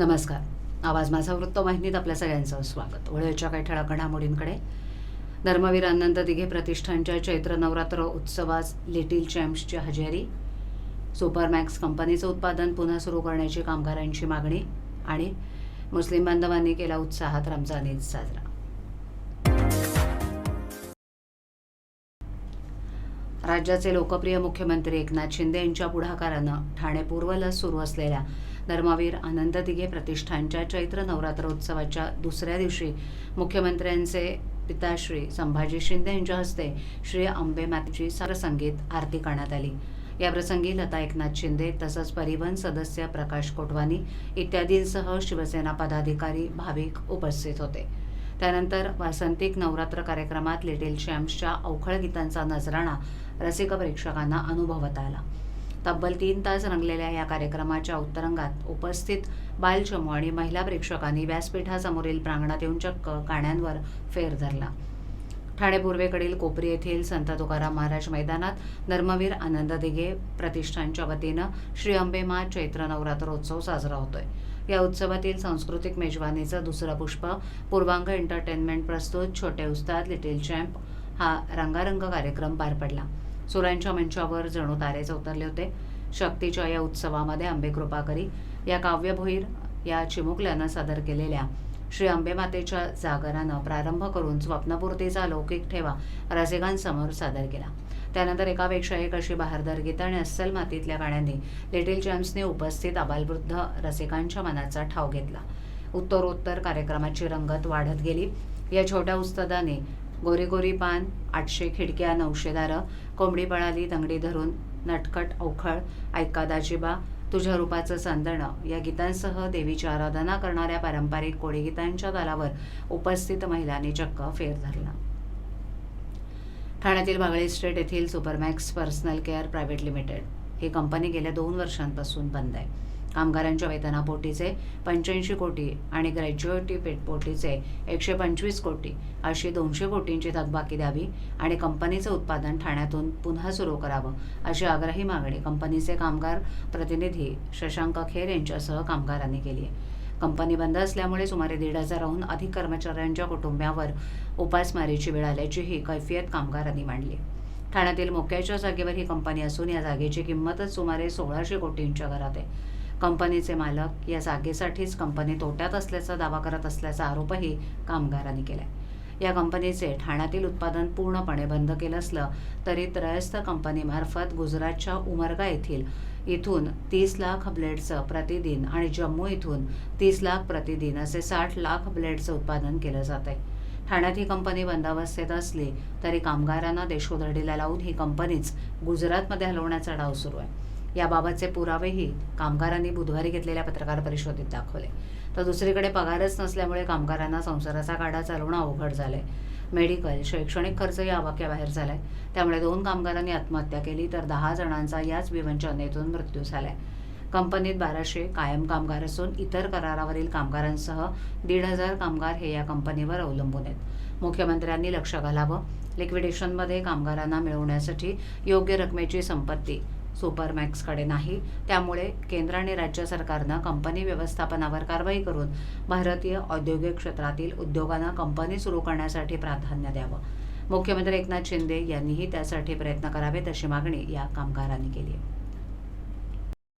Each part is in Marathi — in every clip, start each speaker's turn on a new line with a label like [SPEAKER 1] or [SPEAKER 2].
[SPEAKER 1] नमस्कार. आवाज माझा वृत्तवाहिनीत आपल्या सगळ्यांचं स्वागत. वळ्याच्या काही ठळक घडामोडींकडे. धर्मवीर अनंत दिघे प्रतिष्ठानच्या चैत्र नवरात्र उत्सवात लिटिल चॅम्प्सची हजेरी. सुपरमॅक्स कंपनीचं उत्पादन पुन्हा सुरू करण्याची कामगारांची मागणी आणि मुस्लिम बांधवांनी केला उत्साहात रमजान ईद साजरा. राज्याचे लोकप्रिय मुख्यमंत्री एकनाथ शिंदे यांच्या पुढाकारानं ठाणे पूर्वला सुरू असलेल्या धर्मवीर आनंद दिघे प्रतिष्ठानच्या चैत्र नवरात्र उत्सवाच्या दुसऱ्या दिवशी मुख्यमंत्र्यांचे पिताश्री संभाजी शिंदे यांच्या हस्ते श्री अंबे मातेची सरसंगीत आरती करण्यात आली. याप्रसंगी लता एकनाथ शिंदे तसंच परिवहन सदस्य प्रकाश कोटवानी इत्यादींसह शिवसेना पदाधिकारी भाविक उपस्थित होते. त्यानंतर वासंतिक नवरात्र कार्यक्रमात लिटिल चॅम्प्सच्या अवखळ गीतांचा नजराणा रसिक प्रेक्षकांना अनुभवता आला. तब्बल तीन तास रंगलेल्या या कार्यक्रमाच्या उत्तरंगात उपस्थित बालचमू आणि महिला प्रेक्षकांनी व्यासपीठासमोरील प्रांगणात येऊन चक्क गाण्यांवर फेर धरला. ठाणे पूर्वेकडील कोपरी येथील संत तुकाराम महाराज मैदानात धर्मवीर आनंद दिघे प्रतिष्ठानच्या वतीनं श्री अंबेमा चैत्र नवरात्रोत्सव साजरा होतोय. या उत्सवातील सांस्कृतिक मेजवानीचं दुसरं पुष्प पूर्वांग एंटरटेनमेंट प्रस्तुत छोटे उस्ताद लिटिल चॅम्प हा रंगारंग कार्यक्रम पार पडला. सुरांच्या मंचावर जणू तारेच उतरले होते. शक्तीच्या या उत्सवामध्ये आंबे कृपाकरी या काव्यभोईर या चिमुकल्यानं सादर केलेल्या श्री आंबेमातेच्या जागरानं प्रारंभ करून स्वप्नपूर्तीचा लौकिक ठेवा रसिकांसमोर सादर केला. त्यानंतर एकापेक्षा एक अशी बहारदार गीतं आणि अस्सल मातीतल्या गाण्यांनी लिटिल चॅम्प्सने उपस्थित आबालवृद्ध रसिकांच्या मनाचा ठाव घेतला. उत्तरोत्तर कार्यक्रमाची रंगत वाढत गेली. या छोट्या उस्तादाने गोरी गोरी पान आठशे खिडक्या नऊशे दारं कोंबडी पळाली दंगडी धरून नटकट अवखळ ऐका दाजिबा तुझ्या रूपाचं चांदणं या गीतांसह देवीची आराधना करणाऱ्या पारंपरिक कोळी गीतांच्या तालावर उपस्थित महिलांनी चक्क फेर धरला. ठाण्यातील बागळे स्टेट येथील Supermax personal care private limited. ही कंपनी गेल्या दोन वर्षांपासून बंद आहे. कामगारांच्या वेतनापोटीचे पंच्याऐंशी कोटी आणि ग्रॅज्युएटी पेटपोटीचे एकशे पंचवीस कोटी अशी दोनशे कोटींची थकबाकी द्यावी आणि कंपनीचं उत्पादन ठाण्यातून पुन्हा सुरू करावं अशी आग्रही मागणी कंपनीचे कामगार प्रतिनिधी शशांक खेर यांच्यासह कामगारांनी केली आहे. कंपनी बंद असल्यामुळे सुमारे दीड हजाराहून अधिक कर्मचाऱ्यांच्या कुटुंबावर उपासमारीची वेळ आल्याचीही कैफियत कामगारांनी मांडली. ठाण्यातील मोक्याच्या जागेवर ही कंपनी असून या जागेची किंमतच सुमारे सोळाशे कोटींच्या घरात आहे. कंपनीचे मालक या जागेसाठीच कंपनी तोट्यात असल्याचा दावा करत असल्याचा आरोपही कामगारांनी केला या कंपनीचे ठाण्यातील उत्पादन पूर्णपणे बंद केलं असलं तरी त्रयस्थ कंपनीमार्फत गुजरातच्या उमरगा येथील इथून तीस लाख ब्लेडचं प्रतिदिन आणि जम्मू इथून तीस लाख प्रतिदिन असे साठ लाख ब्लेडचं उत्पादन केलं जात आहे. ठाण्यात ही कंपनी बंदावस्थेत असली तरी कामगारांना देशोधडीला लावून ही कंपनीच गुजरातमध्ये हलवण्याचा डाव सुरू आहे. याबाबतचे पुरावेही कामगारांनी बुधवारी घेतलेल्या पत्रकार परिषदेत दाखवले. तर दुसरीकडे पगारच नसल्यामुळे कामगारांना संसाराचा गाडा चालवणं अवघड झालंय. मेडिकल शैक्षणिक खर्चही आवाक्याबाहेर झालाय. त्यामुळे दोन कामगारांनी आत्महत्या केली तर दहा जणांचा याच विवंचनेतून मृत्यू झालाय. कंपनीत बाराशे कायम कामगार असून इतर करारावरील कामगारांसह दीड हजार कामगार हे या कंपनीवर अवलंबून आहेत. मुख्यमंत्र्यांनी लक्ष घालावं. लिक्विडेशनमध्ये कामगारांना मिळवण्यासाठी योग्य रकमेची संपत्ती सुपरमॅक्सकडे नाही. त्यामुळे केंद्र आणि राज्य सरकारनं कंपनी व्यवस्थापनावर कारवाई करून भारतीय औद्योगिक क्षेत्रातील उद्योगांना कंपनी सुरू करण्यासाठी प्राधान्य द्यावं. मुख्यमंत्री एकनाथ शिंदे यांनीही त्यासाठी प्रयत्न करावेत अशी मागणी या कामगारांनी केली आहे.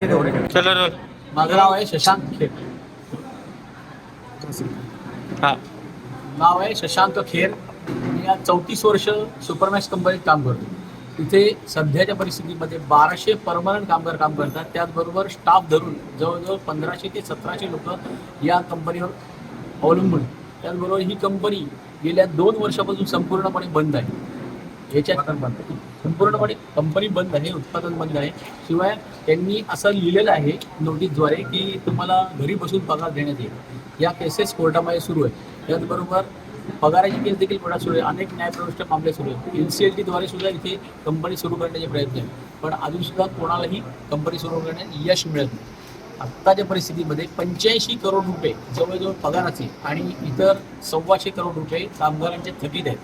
[SPEAKER 2] चलो रोल
[SPEAKER 3] माझं नाव आहे शशांक खेर. नाव आहे शशांक खेर. मी या चौतीस वर्ष सुपरमॅक्स कंपनीत काम करतो. तिथे सध्याच्या परिस्थितीमध्ये बाराशे परमनंट कामगार काम करतात. त्याचबरोबर स्टाफ धरून जवळजवळ पंधराशे ते सतराशे लोक या कंपनीवर अवलंबून. त्याचबरोबर ही कंपनी गेल्या दोन वर्षापासून संपूर्णपणे बंद आहे. याच्यात संपूर्णपणे कंपनी बंद आहे उत्पादन बंद आहे. शिवाय त्यांनी असं लिहिलेलं आहे नोटीसद्वारे की तुम्हाला घरी बसून पगार देण्यात येईल. या केसेस कोर्टामध्ये सुरू आहे त्याचबरोबर पगाराची केस देखील पुढे सुरू आहे. अनेक न्यायप्रविष्ट मामले सुरू आहेत. एन सी एल टीद्वारे सुद्धा इथे कंपनी सुरू करण्याचे प्रयत्न आहेत. पण अजून सुद्धा कोणालाही कंपनी सुरू करण्यात यश मिळत नाही. आत्ताच्या परिस्थितीमध्ये पंच्याऐंशी करोड रुपये जवळजवळ पगाराचे आणि इतर सव्वाशे करोड रुपये कामगारांचे थकीत आहेत.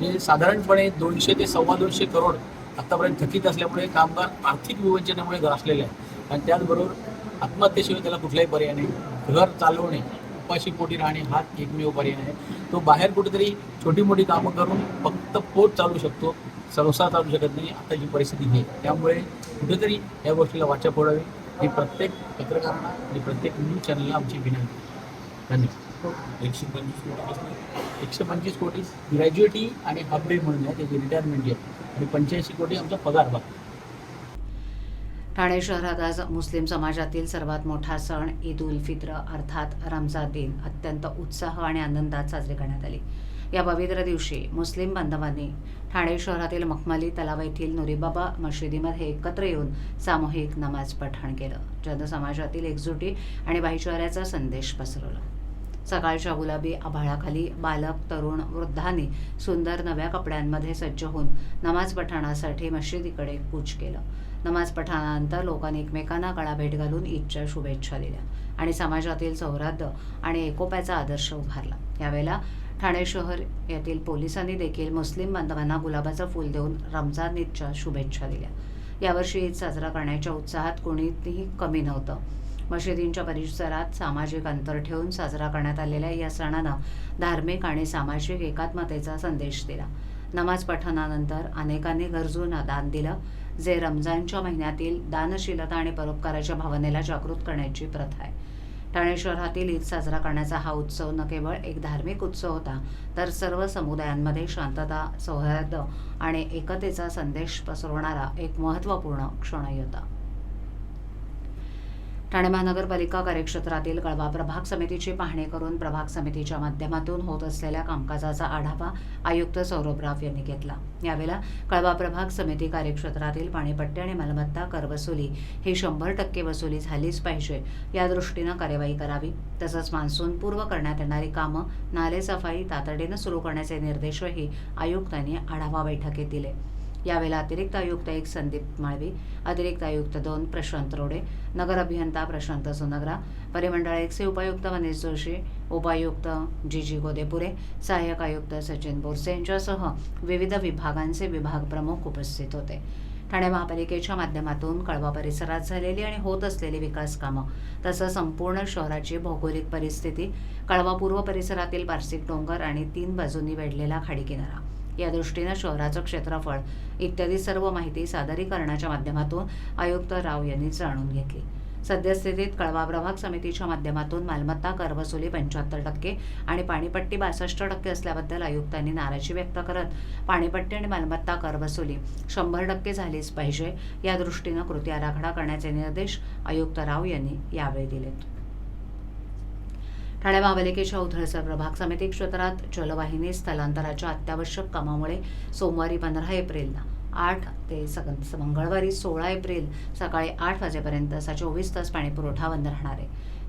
[SPEAKER 3] हे साधारणपणे दोनशे ते सव्वा दोनशे करोड आत्तापर्यंत थकीत असल्यामुळे कामगार आर्थिक विवंचनामुळे ग्रासलेले आहेत. आणि त्याचबरोबर आत्महत्येशिवाय त्याला कुठलाही पर्याय नाही. घर चालवणे उपाशी पोटी राहणे हा एकमेव पर्याय आहे. तो बाहेर कुठेतरी छोटी मोठी कामं करून फक्त पोट चालू शकतो संसार चालू शकत नाही आता जी परिस्थिती आहे. त्यामुळे कुठेतरी या गोष्टीला वाचा फोडावी. ही प्रत्येक पत्रकारांना आणि प्रत्येक न्यूज चॅनलला आमची विनंती. धन्यवाद.
[SPEAKER 2] एकशे पंचवीस कोटी
[SPEAKER 3] एकशे पंचवीस कोटी ग्रॅज्युएटी आणि हाफ डे म्हणून आहे त्याची रिटायरमेंट आहे. आणि पंच्याऐंशी कोटी आमचा पगार बघा.
[SPEAKER 1] ठाणे शहरात आज मुस्लिम समाजातील सर्वात मोठा सण ईद उल फित्र अर्थात रमजान दिन. अत्यंत उत्साह आणि आनंदात साजरी करण्यात आली. या पवित्र दिवशी मुस्लिम बांधवांनी ठाणे शहरातील मखमली तलाव येथील नुरीबाबा मशिदीमध्ये एकत्र येऊन सामूहिक नमाज पठण केलं. जनसमाजातील एकजुटी आणि भाईचाऱ्याचा संदेश पसरवला. सकाळच्या गुलाबी आभाळाखाली बालक तरुण वृद्धांनी सुंदर नव्या कपड्यांमध्ये सज्ज होऊन नमाज पठणासाठी मशिदीकडे कूच केलं. नमाज पठणानंतर लोकांनी एकमेकांना गळाभेट घालून ईदच्या शुभेच्छा दिल्या आणि समाजातील सौहार्द आणि एकोप्याचा आदर्श उभारला. यावेळेला ठाणे शहर यातील पोलिसांनी देखील मुस्लिम बांधवांना गुलाबाचं फूल देऊन रमजान ईदच्या शुभेच्छा दिल्या. यावर्षी ईद साजरा करण्याच्या उत्साहात कोणीही कमी नव्हतं. मशिदींच्या परिसरात सामाजिक अंतर ठेवून साजरा करण्यात आलेल्या या सणानं धार्मिक आणि सामाजिक एकात्मतेचा संदेश दिला. नमाज पठणानंतर अनेकांनी गरजूंना दान दिलं. जे रमजानच्या महिन्यातील दानशीलता आणि परोपकाराच्या भावनेला जागृत करण्याची प्रथा आहे. ठाणे शहरातील ईद साजरा करण्याचा हा उत्सव न केवळ एक धार्मिक उत्सव होता तर सर्व समुदायांमध्ये शांतता सौहार्द आणि एकतेचा संदेश पसरवणारा एक महत्त्वपूर्ण क्षणही होता. ठाणे महानगरपालिका कार्यक्षेत्रातील कळवा प्रभाग समितीची पाहणी करून प्रभाग समितीच्या माध्यमातून होत असलेल्या कामकाजाचा आढावा आयुक्त सौरभ राव यांनी घेतला. यावेळेला कळवा प्रभाग समिती कार्यक्षेत्रातील पाणीपट्टी आणि मालमत्ता करवसुली ही शंभर टक्के वसुली झालीच पाहिजे या दृष्टीनं कार्यवाही करावी. तसंच मान्सूनपूर्व करण्यात येणारी कामं नालेसफाई तातडीनं सुरू करण्याचे निर्देशही आयुक्तांनी आढावा बैठकीत दिले. यावेळेला अतिरिक्त आयुक्त एक संदीप माळवी अतिरिक्त आयुक्त दोन प्रशांत रोडे नगर अभियंता प्रशांत सोनग्रा परिमंडळ एकचे उपायुक्त मनीष जोशी उपायुक्त जी जी गोदेपुरे सहाय्यक आयुक्त सचिन बोरसे यांच्यासह विविध विभागांचे विभाग प्रमुख उपस्थित होते. ठाणे महापालिकेच्या माध्यमातून कळवा परिसरात झालेली आणि होत असलेली विकास कामं तसंच संपूर्ण शहराची भौगोलिक परिस्थिती कळवा पूर्व परिसरातील पारसिक डोंगर आणि तीन बाजूंनी वेढलेला खाडी किनारा या दृष्टीनं शहराचं क्षेत्रफळ इत्यादी सर्व माहिती सादरीकरणाच्या माध्यमातून आयुक्त राव यांनी जाणून घेतली. सद्यस्थितीत कळवा प्रभाग समितीच्या माध्यमातून मालमत्ता कर वसुली पंच्याहत्तर टक्के आणि पाणीपट्टी बासष्ट टक्के असल्याबद्दल आयुक्तांनी नाराजी व्यक्त करत पाणीपट्टी आणि मालमत्ता कर वसुली शंभर टक्के झालीच पाहिजे या दृष्टीनं कृती आराखडा करण्याचे निर्देश आयुक्त राव यांनी यावेळी दिलेत. ठाणे महापालिकेच्या उधळसर प्रभाग समिती क्षेत्रात जलवाहिनी स्थलांतराच्या अत्यावश्यक कामामुळे सोमवारी पंधरा एप्रिलला आठ ते सग मंगळवारी सोळा एप्रिल सकाळी आठ वाजेपर्यंत असा चोवीस तास पाणीपुरवठा बंद राहणार आहे.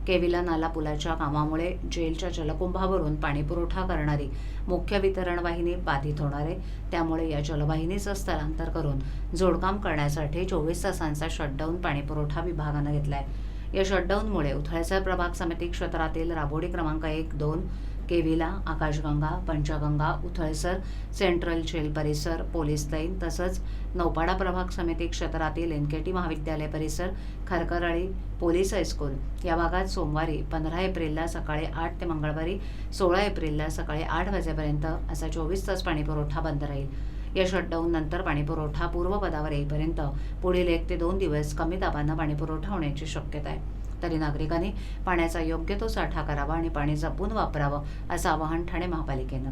[SPEAKER 1] केविला नाला पुलाच्या कामामुळे जेलच्या जलकुंभावरून पाणीपुरवठा करणारी मुख्य वितरण वाहिनी बाधित होणार आहे. त्यामुळे या जलवाहिनीचं स्थलांतर करून जोडकाम करण्यासाठी चोवीस तासांचा शटडाऊन पाणीपुरवठा विभागानं आहे या शटडाऊनमुळे उथळसर प्रभाग समिती क्षेत्रातील राबोडी क्रमांक एक दोन केविला आकाशगंगा पंचगंगा उथळसर सेंट्रल जेल परिसर पोलीस लाईन तसंच नौपाडा प्रभाग समिती क्षेत्रातील एनकेटी महाविद्यालय परिसर खरकरळी पोलीस हायस्कूल या भागात सोमवारी पंधरा एप्रिलला सकाळी आठ ते मंगळवारी सोळा एप्रिलला सकाळी आठ वाजेपर्यंत असा चोवीस तास पाणीपुरवठा बंद राहील. या शटडाऊन नंतर पाणीपुरवठा पूर्वपदावर येईपर्यंत पुढील एक ते दोन दिवस कमी दाबानं पाणीपुरवठा होण्याची शक्यता आहे. तरी नागरिकांनी पाण्याचा योग्य तो साठा करावा आणि पाणी जपून वापरावं असं आवाहन ठाणे महापालिकेनं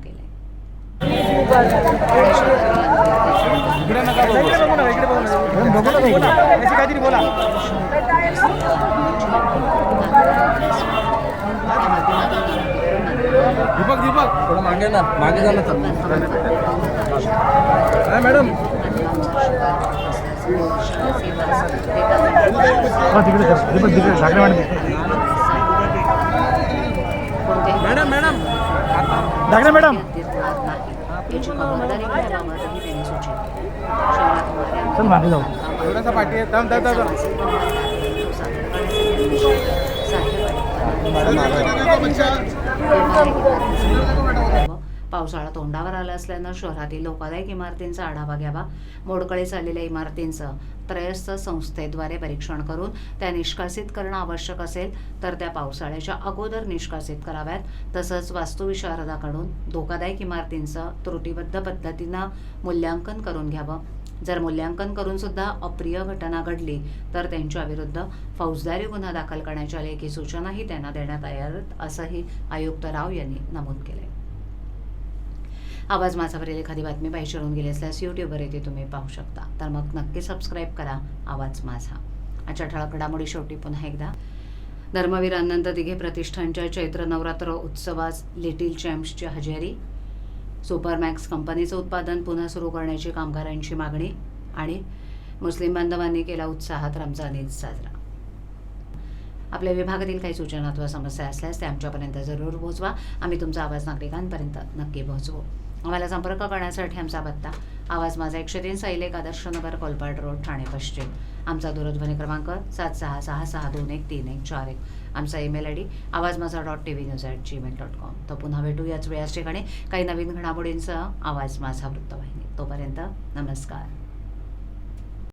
[SPEAKER 4] याची काहीतरी बोला. दीपक दीपक. थोडं मागे ना मागे झालं तर हा मॅडम. तिकडे दीपक तिकडे Thackeray madam madam madam. Thackeray madam. चल मागे जाऊ. थोडासा पाठी. थांब, थांब,
[SPEAKER 1] पावसाळा तोंडावर आला असल्यानं शहरातील धोकादायक इमारतींचा आढावा घ्यावा. मोडकळीस आलेल्या इमारतींचं त्रयस्थ संस्थेद्वारे परीक्षण करून त्या निष्कासित करणं आवश्यक असेल तर त्या पावसाळ्याच्या अगोदर निष्कासित कराव्यात. तसंच वास्तुविशारदाकडून धोकादायक इमारतींचं त्रुटीबद्ध पद्धतीनं मूल्यांकन करून घ्यावं. जर मूल्यांकन करून सुद्धा अप्रिय घटना घडली तर त्यांच्या विरुद्ध फौजदारी गुन्हा दाखल करण्याच्या लेखी सूचनाही त्यांना देण्यात आहेत असंही आयुक्त राव यांनी नमूद केलंय. आवाज माझावरील एखादी बातमी पाहिजे होऊन गेली असल्यास यूट्यूबवर येथे तुम्ही पाहू शकता. तर मग नक्की सबस्क्राईब करा. आवाज माझा. आजच्या ठळक घडामोडी शेवटी पुन्हा एकदा. धर्मवीर अनंत दिघे प्रतिष्ठानच्या चैत्र नवरात्र उत्सवास लिटिल चॅम्प्सची हजेरी. सुपरमॅक्स कंपनीचं उत्पादन पुन्हा सुरू करण्याची कामगारांची मागणी आणि मुस्लिम बांधवांनी केला उत्साहात रमजान ईद साजरा. आपल्या विभागातील काही सूचना अथवा समस्या असल्यास त्या आमच्यापर्यंत जरूर पोहोचवा. आम्ही तुमचा आवाज नागरिकांपर्यंत नक्की पोहोचवू. आम्हाला संपर्क करण्यासाठी आमचा पत्ता आवाज माझा एकशे तीन सैलेक आदर्शनगर कोलपाट रोड ठाणे पश्चिम. आमचा दूरध्वनी क्रमांक सात सहा सहा सहा दोन एक तीन एक चार एक. आमचा ईमेल आय डी आवाज माझा dot T V news at Gmail dot com तर पुन्हा भेटू याच वेळाच ठिकाणी. काही नवीन घडामोडींचा आवाज माझा वृत्तवाहिनी. तोपर्यंत नमस्कार.